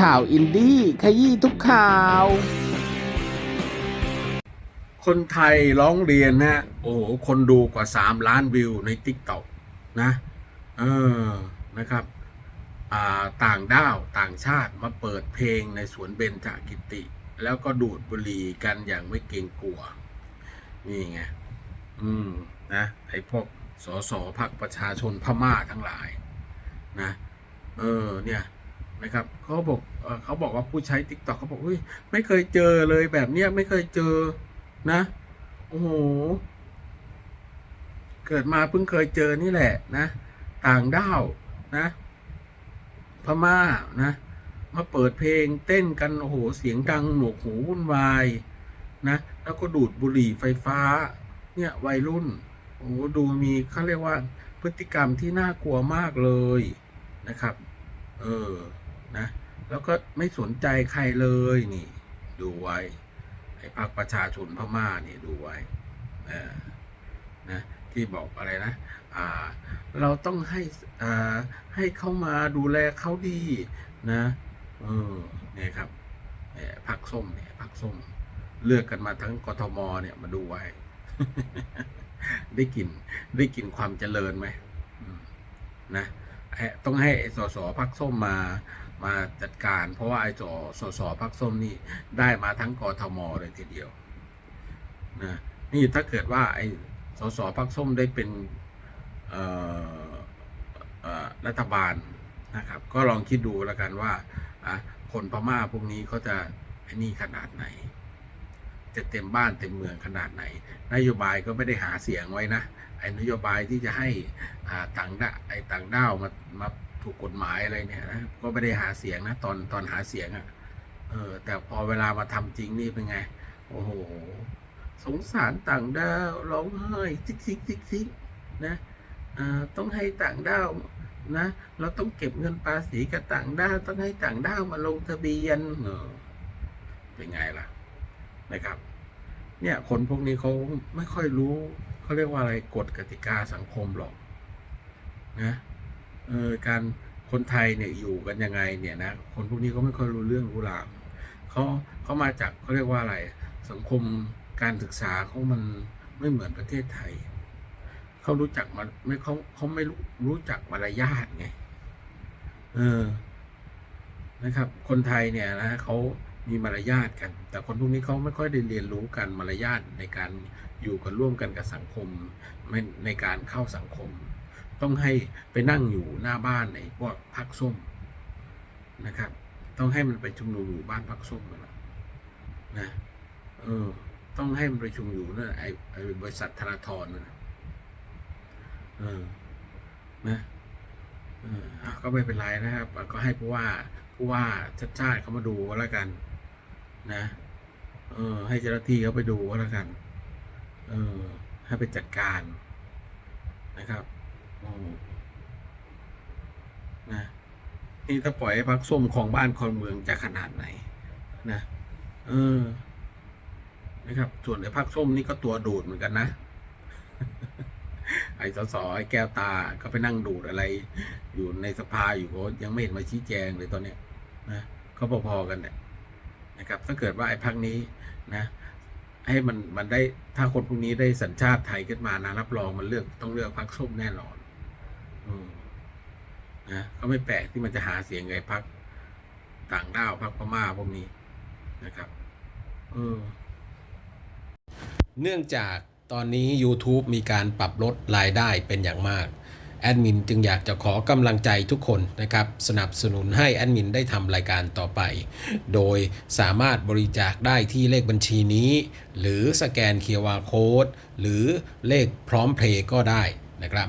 ข่าวอินดี้ขยี้ทุกข่าว คนไทยร้องเรียนนะโอ้โหคนดูกว่า 3 ล้านวิวใน t ิ k t o k นะเออนะครับต่างด้าวต่างชาติมาเปิดเพลงในสวนเบญจกิติ แล้วก็ดูดบุหรี่กันอย่างไม่เกรงกลัว นี่ไง อืม นะ ไอ้พวกสสพักประชาชนพม่าทั้งหลาย นะ เออ เนี่ย นะครับเขาบอกเขาบอกว่าผู้ใช้ t ิ k t o k เขาบอกเฮ้ยไม่เคยเจอเลยแบบเนี้ยไม่เคยเจอนะโอ้โหเกิดมาเพิ่งเคยเจอนี่แหละนะ ต่างด้าวนะพม่านะ มาเปิดเพลงเต้นกันโอ้โหเสียงดังหนวกหูวุ่นวายนะแล้วก็ดูดบุหรี่ไฟฟ้า เนี่ยวัยรุ่นโอ้โหดูมีเขาเรียกว่าพฤติกรรมที่น่ากลัวมากเลยนะครับ เออ แล้วก็ไม่สนใจใครเลยนี่ ดูไว้ไอ้พรรคประชาชนพม่านี่ดูไว้นะที่บอกอะไรนะอ่า เราต้องให้อ่าให้เข้ามาดูแลเขาดีนะเออเนี่ยครับเนี่ยพักส้มเนี่ยพักส้ม เลือกกันมาทั้งกทมเนี่ยมาดูไว้ ได้กลินได้กลินความเจริญไหมนะต้องให้สสพักส้มมา มาจัดการ เพราะว่าไอ้สสสพักส้มนี่ได้มาทั้งกทมเลยทีเดียวนะนี่ถ้าเกิดว่าไอ้สสพักส้มได้เป็นเอ่อเอ่อรัฐบาลนะครับ ก็ลองคิดดูแล้วกันว่าอะคนพม่าพวกนี้เขาจะไอ้นี่ขนาดไหน จะเต็มบ้านเต็มเมืองขนาดไหน นโยบายก็ไม่ได้หาเสียงไว้นะไอ้นโยบายที่จะให้อ่าต่างดาไอ้ต่างด้าวมามา ถูกกฎหมายอะไรเนี่ยนะก็ไม่ได้หาเสียงนะ ตอนตอนหาเสียงอะ่ะเออ แต่พอเวลามาทำจริงนี่เป็นไง โอ้โห สงสารต่างดาวร้องไห้ซิกซิกซิกซิกนะอ่าต้องให้ต่างดาวนะ เราต้องเก็บเงินภาษีกับต่างด้าวต้องให้ต่างด้าวมาลงทะเบียนเออเป็นไงล่ะนะครับ เนี่ยคนพวกนี้เขาไม่ค่อยรู้เขาเรียกว่าอะไรกฎกติกาสังคมหรอกนะ เออการคนไทยเนี่ยอยู่กันยังไงเนี่ยนะคนพวกนี้เขาไม่ค่อยรู้เรื่องรู้ราวเขาเขามาจากเขาเรียกว่าอะไร สังคมการศึกษาเขามันไม่เหมือนประเทศไทยเขารู้จักมันไม่เขาเขาไม่รู้รู้จักมารยาทไงเออนะครับ คนไทยเนี่ยนะเขามีมารยาทกัน แต่คนพวกนี้เขาไม่ค่อยได้เรียนรู้กันมารยาทในการอยู่กันร่วมกันกับสังคมในการเข้าสังคม ต้องให้ไปนั่งอยู่หน้าบ้านในพวกพักส้มนะครับ ต้องให้มันไปชุมนุมอยู่บ้านพักส้มน่ะนะเออ ต้องให้มันไปชุมอยู่นั่นไอไอบริษัทธนาธรนั่นน่ะเออนะเอออะก็ไม่เป็นไรนะครับ ก็ให้ผู้ว่าผู้ว่าชัดชาติเขามาดูก็แล้วกัน นะ เออ ให้เจ้าหน้าที่เขาไปดูก็แล้วกัน เออ ให้ไปจัดการนะครับ โอ้นะนี่ถ้าปล่อยให้พักส้มของบ้านคอนเมืองจะขนาดไหน นะเออนะครับ ส่วนไอ้พักส้มนี่ก็ตัวดูดเหมือนกันนะไอ้สสไอ้แก้วตาก็ไปนั่งดูดอะไร อยู่ในสภาอยู่ก็ยังไม่เห็นมาชี้แจงเลยตอนเนี้ยนะก็พอๆกันเนี่ยนะครับ ถ้าเกิดว่าไอ้พักนี้นะ ให้มันมันได้ถ้าคนพวกนี้ได้สัญชาติไทยขึ้นมานะรับรองมันเลือกต้องเลือกพักส้มแน่นอน นะก็ไม่แปลกที่มันจะหาเสียงไงพักต่างด้าวพักพม่าพวกนี้นะครับเออเนื่องจากตอนนี้ YouTube มีการปรับลดรายได้เป็นอย่างมาก แอดมินจึงอยากจะขอกำลังใจทุกคนนะครับ สนับสนุนให้แอดมินได้ทำรายการต่อไป โดยสามารถบริจาคได้ที่เลขบัญชีนี้ หรือสแกน QR Code หรือเลขพร้อมเพลย์ก็ได้นะครับ